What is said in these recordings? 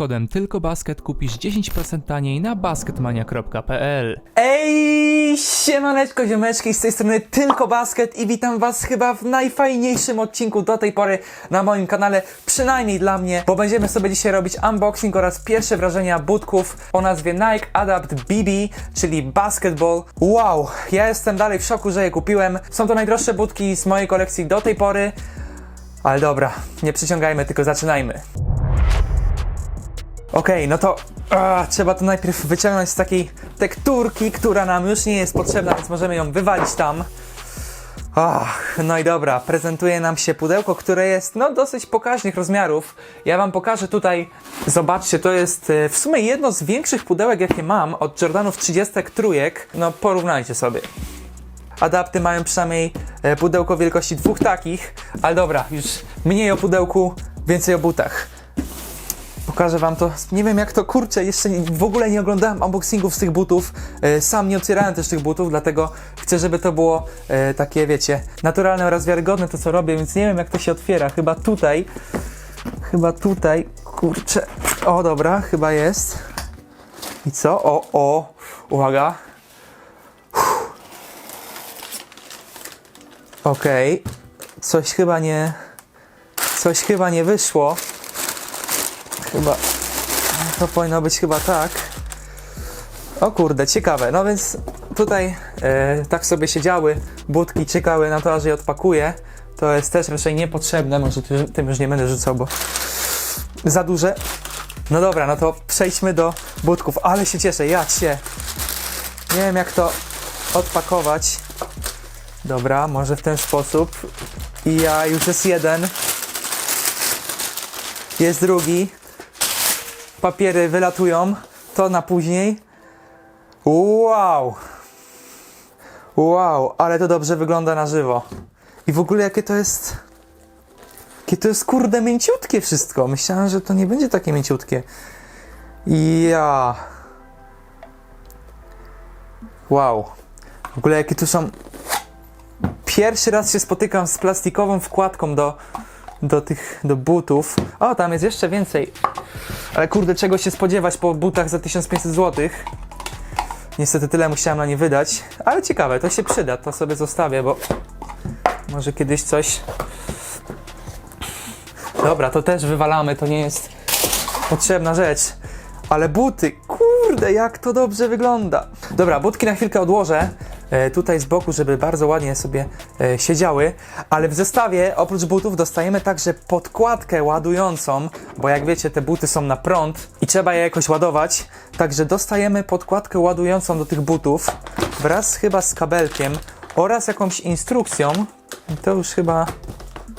kodem tylko basket kupisz 10% taniej na basketmania.pl. Ej, siemaneczko, ziomeczki, z tej strony Tylko Basket i witam was chyba w najfajniejszym odcinku do tej pory na moim kanale, przynajmniej dla mnie, bo będziemy sobie dzisiaj robić unboxing oraz pierwsze wrażenia budków o nazwie Nike Adapt BB, czyli basketball. Wow, ja jestem dalej w szoku, że je kupiłem. Są to najdroższe budki z mojej kolekcji do tej pory, ale dobra, nie przyciągajmy, tylko zaczynajmy. Okej, no to a, trzeba to najpierw wyciągnąć z takiej tekturki, która nam już nie jest potrzebna, więc możemy ją wywalić tam. Ach, no i dobra, prezentuje nam się pudełko, które jest no dosyć pokaźnych rozmiarów. Ja wam pokażę tutaj, zobaczcie, to jest e, w sumie jedno z większych pudełek, jakie mam od Jordanów 30 trójek. No porównajcie sobie. Adapty mają przynajmniej e, pudełko wielkości dwóch takich, ale dobra, już mniej o pudełku, więcej o butach. Pokażę wam to. Nie wiem jak to kurczę, jeszcze w ogóle nie oglądałem unboxingów z tych butów. E, sam nie otwierałem też tych butów, dlatego chcę, żeby to było e, takie, wiecie, naturalne oraz wiarygodne to co robię, więc nie wiem jak to się otwiera. Chyba tutaj. Chyba tutaj. Kurczę. O, dobra, chyba jest. I co? O, o. Uwaga. Okej. Coś chyba nie... Coś chyba nie wyszło. Chyba. To powinno być chyba tak. O kurde, ciekawe. No więc tutaj e, tak sobie siedziały, budki czekały na to, aż je odpakuję. To jest też raczej niepotrzebne, może ty, tym już nie będę rzucał, bo za duże. No dobra, no to przejdźmy do budków, ale się cieszę, ja się. Nie wiem jak to odpakować. Dobra, może w ten sposób. I ja już jest jeden. Jest drugi papiery wylatują, to na później. Wow! Wow, ale to dobrze wygląda na żywo. I w ogóle jakie to jest... Jakie to jest kurde mięciutkie wszystko. Myślałem, że to nie będzie takie mięciutkie. Ja. Wow. W ogóle jakie tu są... Pierwszy raz się spotykam z plastikową wkładką do, do tych, do butów. O, tam jest jeszcze więcej. Ale kurde, czego się spodziewać po butach za 1500 zł? Niestety tyle musiałem na nie wydać, ale ciekawe, to się przyda, to sobie zostawię, bo może kiedyś coś... Dobra, to też wywalamy, to nie jest potrzebna rzecz. Ale buty, kurde, jak to dobrze wygląda. Dobra, butki na chwilkę odłożę tutaj z boku, żeby bardzo ładnie sobie e, siedziały, ale w zestawie oprócz butów dostajemy także podkładkę ładującą, bo jak wiecie te buty są na prąd i trzeba je jakoś ładować, także dostajemy podkładkę ładującą do tych butów wraz chyba z kabelkiem oraz jakąś instrukcją. To już chyba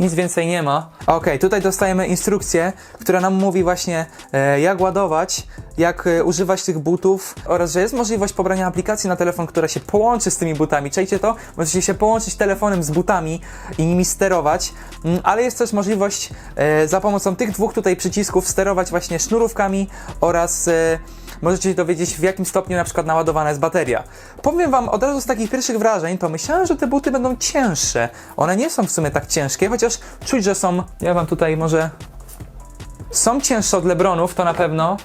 nic więcej nie ma. Okej, tutaj dostajemy instrukcję, która nam mówi właśnie e, jak ładować, jak e, używać tych butów oraz, że jest możliwość pobrania aplikacji na telefon, która się połączy z tymi butami. Czajcie to? Możecie się połączyć telefonem z butami i nimi sterować, Mm, ale jest też możliwość e, za pomocą tych dwóch tutaj przycisków sterować właśnie sznurówkami oraz możecie się dowiedzieć w jakim stopniu na przykład naładowana jest bateria. Powiem wam od razu z takich pierwszych wrażeń, to myślałem, że te buty będą cięższe. One nie są w sumie tak ciężkie, chociaż czuć, że są, ja wam tutaj może są cięższe od Lebronów, to na pewno.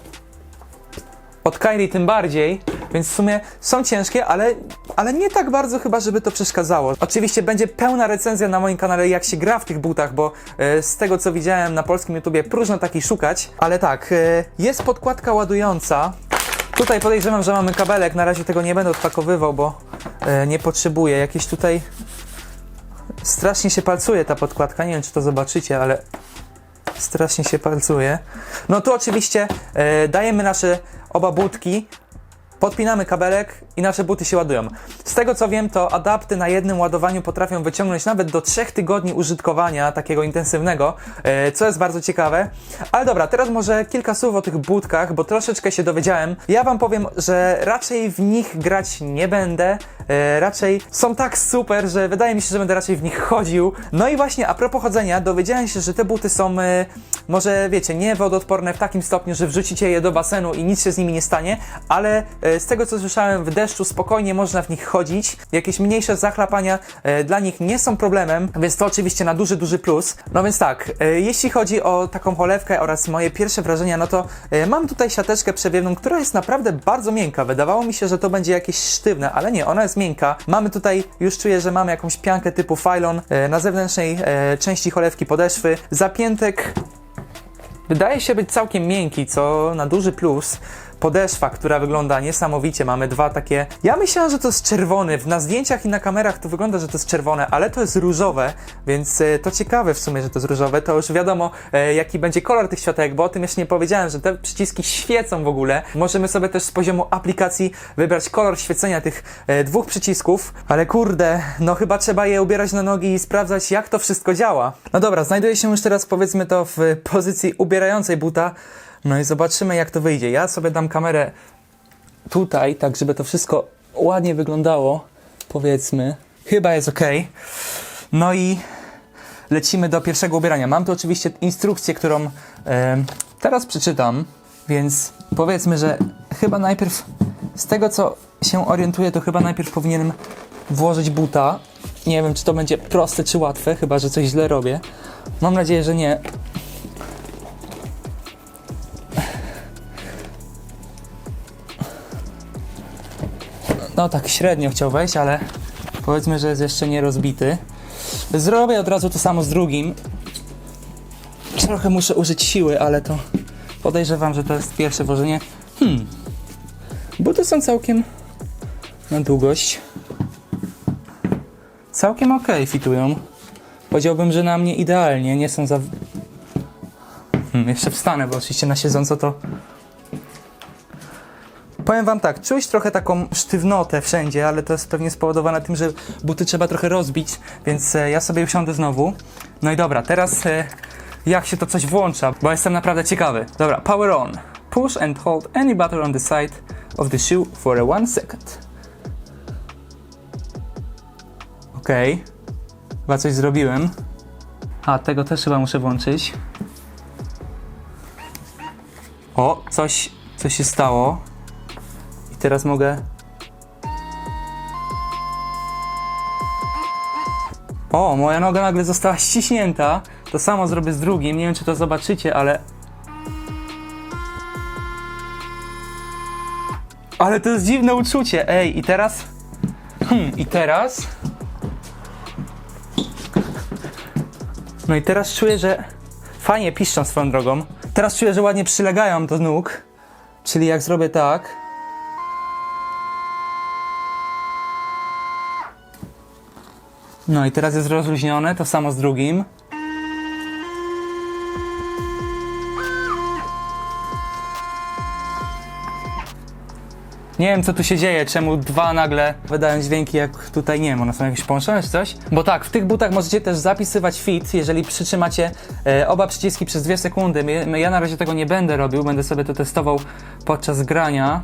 Od Kyrie tym bardziej, więc w sumie są ciężkie, ale, ale nie tak bardzo chyba, żeby to przeszkadzało. Oczywiście będzie pełna recenzja na moim kanale, jak się gra w tych butach, bo e, z tego co widziałem na polskim YouTubie, próżno takiej szukać. Ale tak, e, jest podkładka ładująca. Tutaj podejrzewam, że mamy kabelek, na razie tego nie będę odpakowywał, bo e, nie potrzebuję. Jakieś tutaj strasznie się palcuje ta podkładka, nie wiem czy to zobaczycie, ale strasznie się palcuje. No tu oczywiście e, dajemy nasze oba butki, podpinamy kabelek i nasze buty się ładują. Z tego co wiem, to adapty na jednym ładowaniu potrafią wyciągnąć nawet do 3 tygodni użytkowania takiego intensywnego, e, co jest bardzo ciekawe. Ale dobra, teraz może kilka słów o tych butkach, bo troszeczkę się dowiedziałem. Ja wam powiem, że raczej w nich grać nie będę. E, raczej są tak super, że wydaje mi się, że będę raczej w nich chodził. No i właśnie a propos chodzenia, dowiedziałem się, że te buty są e, może wiecie, nie wodoodporne w takim stopniu, że wrzucicie je do basenu i nic się z nimi nie stanie, ale e, z tego co słyszałem w deszczu spokojnie można w nich chodzić. Jakieś mniejsze zachlapania dla nich nie są problemem, więc to oczywiście na duży, duży plus. No więc tak, jeśli chodzi o taką cholewkę oraz moje pierwsze wrażenia, no to mam tutaj siateczkę przewiewną, która jest naprawdę bardzo miękka. Wydawało mi się, że to będzie jakieś sztywne, ale nie, ona jest miękka. Mamy tutaj, już czuję, że mamy jakąś piankę typu Phylon e, na zewnętrznej e, części cholewki podeszwy. Zapiętek wydaje się być całkiem miękki, co na duży plus. Podeszwa, która wygląda niesamowicie. Mamy dwa takie. Ja myślałem, że to jest czerwony. Na zdjęciach i na kamerach to wygląda, że to jest czerwone, ale to jest różowe, więc e, to ciekawe w sumie, że to jest różowe. To już wiadomo, e, jaki będzie kolor tych światełek, bo o tym jeszcze nie powiedziałem, że te przyciski świecą w ogóle. Możemy sobie też z poziomu aplikacji wybrać kolor świecenia tych e, dwóch przycisków, ale kurde, no chyba trzeba je ubierać na nogi i sprawdzać, jak to wszystko działa. No dobra, znajduję się już teraz, powiedzmy to, w pozycji ubierającej buta. No i zobaczymy, jak to wyjdzie. Ja sobie dam kamerę tutaj, tak żeby to wszystko ładnie wyglądało, powiedzmy. Chyba jest ok. No i lecimy do pierwszego ubierania. Mam tu oczywiście instrukcję, którą teraz przeczytam, więc powiedzmy, że chyba najpierw z tego, co się orientuję, to chyba najpierw powinienem włożyć buta. Nie wiem, czy to będzie proste, czy łatwe, chyba, że coś źle robię. Mam nadzieję, że nie. No tak średnio chciał wejść, ale powiedzmy, że jest jeszcze nie rozbity. Zrobię od razu to samo z drugim. Trochę muszę użyć siły, ale to podejrzewam, że to jest pierwsze włożenie. Hmm. Buty są całkiem na długość. Całkiem ok fitują. Powiedziałbym, że na mnie idealnie, nie są za... Hmm, jeszcze wstanę, bo oczywiście na siedząco to Powiem wam tak, czuć trochę taką sztywnotę wszędzie, ale to jest pewnie spowodowane tym, że buty trzeba trochę rozbić, więc e, ja sobie usiądę znowu. No i dobra, teraz e, jak się to coś włącza, bo jestem naprawdę ciekawy. Dobra, power on. Push and hold any button on the side of the shoe for a one second. Okej. Okay. Chyba coś zrobiłem. A, tego też chyba muszę włączyć. O, coś, coś się stało. Teraz mogę. O, moja noga nagle została ściśnięta. To samo zrobię z drugim. Nie wiem, czy to zobaczycie, ale. Ale to jest dziwne uczucie. Ej, i teraz. Hmm, i teraz. No i teraz czuję, że fajnie piszczą swoją drogą. Teraz czuję, że ładnie przylegają do nóg. Czyli jak zrobię tak. No i teraz jest rozluźnione, to samo z drugim. Nie wiem, co tu się dzieje, czemu dwa nagle wydają dźwięki, jak tutaj nie wiem, one są jakieś połączone czy coś? Bo tak, w tych butach możecie też zapisywać fit, jeżeli przytrzymacie e, oba przyciski przez dwie sekundy. Ja na razie tego nie będę robił, będę sobie to testował podczas grania.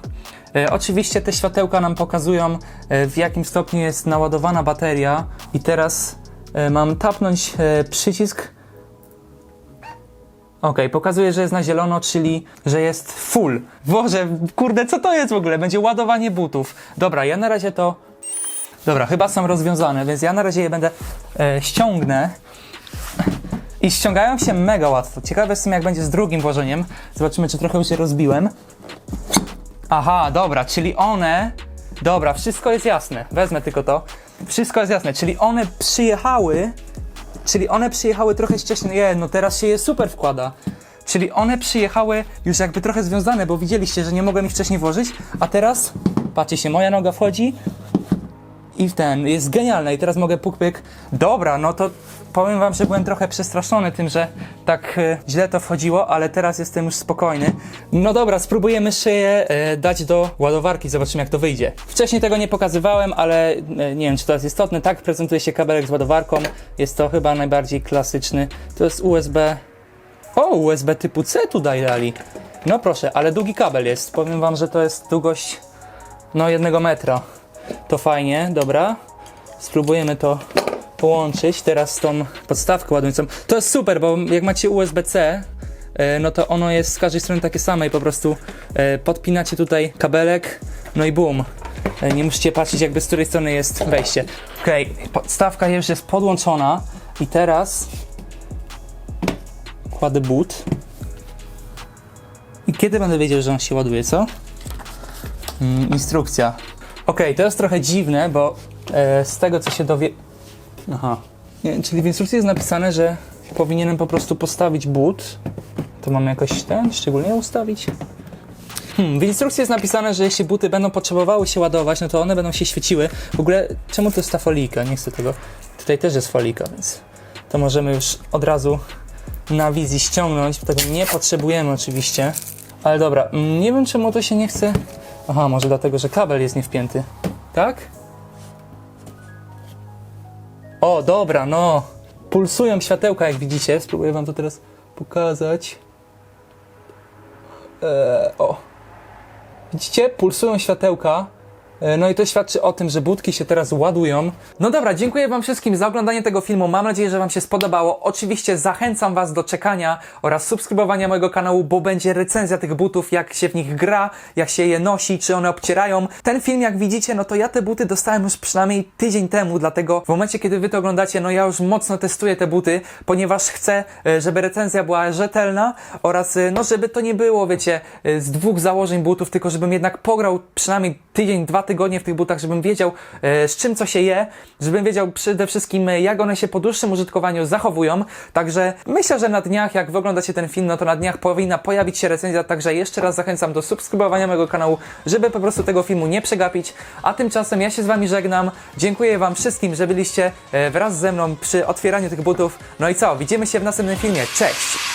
E, oczywiście te światełka nam pokazują, e, w jakim stopniu jest naładowana bateria i teraz e, mam tapnąć przycisk Okej, pokazuje, że jest na zielono, czyli że jest full. Boże, kurde, co to jest w ogóle? Będzie ładowanie butów. Dobra, ja na razie to. Dobra, chyba są rozwiązane, więc ja na razie je będę e, ściągnę. I ściągają się mega łatwo. Ciekawe jestem, jak będzie z drugim włożeniem. Zobaczymy, czy trochę już je rozbiłem. Aha, dobra, czyli one. Dobra, wszystko jest jasne. Wezmę tylko to. Wszystko jest jasne, czyli one przyjechały Czyli one przyjechały trochę wcześniej. Je, no teraz się je super wkłada. Czyli one przyjechały już jakby trochę związane, bo widzieliście, że nie mogłem ich wcześniej włożyć, a teraz, patrzcie się, moja noga wchodzi i w ten, jest genialne i teraz mogę puk pyk. Dobra, no to powiem wam, że byłem trochę przestraszony tym, że tak e, źle to wchodziło, ale teraz jestem już spokojny. No dobra, spróbujemy szyję e, dać do ładowarki, zobaczymy jak to wyjdzie. Wcześniej tego nie pokazywałem, ale e, nie wiem, czy to jest istotne. Tak prezentuje się kabelek z ładowarką. Jest to chyba najbardziej klasyczny. To jest USB. O, USB typu C tutaj dali. No proszę, ale długi kabel jest. Powiem wam, że to jest długość no jednego metra. To fajnie, dobra. Spróbujemy to połączyć teraz z tą podstawką ładującą. To jest super, bo jak macie USB-C, e, no to ono jest z każdej strony takie same i po prostu e, podpinacie tutaj kabelek, no i boom. E, Nie musicie patrzeć jakby z której strony jest wejście. Okej, podstawka już jest podłączona i teraz kładę but. I kiedy będę wiedział, że on się ładuje, co? Mm, instrukcja. Okej, to jest trochę dziwne, bo z tego co się dowie... Aha. Nie, czyli w instrukcji jest napisane, że powinienem po prostu postawić but. To mam jakoś ten szczególnie ustawić? Hmm, w instrukcji jest napisane, że jeśli buty będą potrzebowały się ładować, no to one będą się świeciły. W ogóle, czemu to jest ta folika? Nie chcę tego. Tutaj też jest folika, więc to możemy już od razu na wizji ściągnąć. Tego nie potrzebujemy oczywiście. Ale dobra, nie wiem czemu to się nie chce. Aha, może dlatego, że kabel jest niewpięty. Tak? O, dobra, no. Pulsują światełka, jak widzicie. Spróbuję wam to teraz pokazać. Eee, o. Widzicie? Pulsują światełka. E, No i to świadczy o tym, że budki się teraz ładują. No dobra, dziękuję Wam wszystkim za oglądanie tego filmu. Mam nadzieję, że Wam się spodobało. Oczywiście zachęcam Was do czekania oraz subskrybowania mojego kanału, bo będzie recenzja tych butów, jak się w nich gra, jak się je nosi, czy one obcierają. Ten film, jak widzicie, no to ja te buty dostałem już przynajmniej tydzień temu, dlatego w momencie, kiedy Wy to oglądacie, no ja już mocno testuję te buty, ponieważ chcę, e, żeby recenzja była rzetelna oraz, e, no żeby to nie było, wiecie, z dwóch założeń butów, tylko żebym jednak pograł przynajmniej tydzień, dwa tygodnie w tych butach, żebym wiedział e, z czym co się je, żebym wiedział przede wszystkim e, jak one się po dłuższym użytkowaniu zachowują. Także myślę, że na dniach, jak wy oglądacie ten film, no to na dniach powinna pojawić się recenzja, także jeszcze raz zachęcam do subskrybowania mojego kanału, żeby po prostu tego filmu nie przegapić. A tymczasem ja się z wami żegnam. Dziękuję wam wszystkim, że byliście e, wraz ze mną przy otwieraniu tych butów. No i co, widzimy się w następnym filmie. Cześć!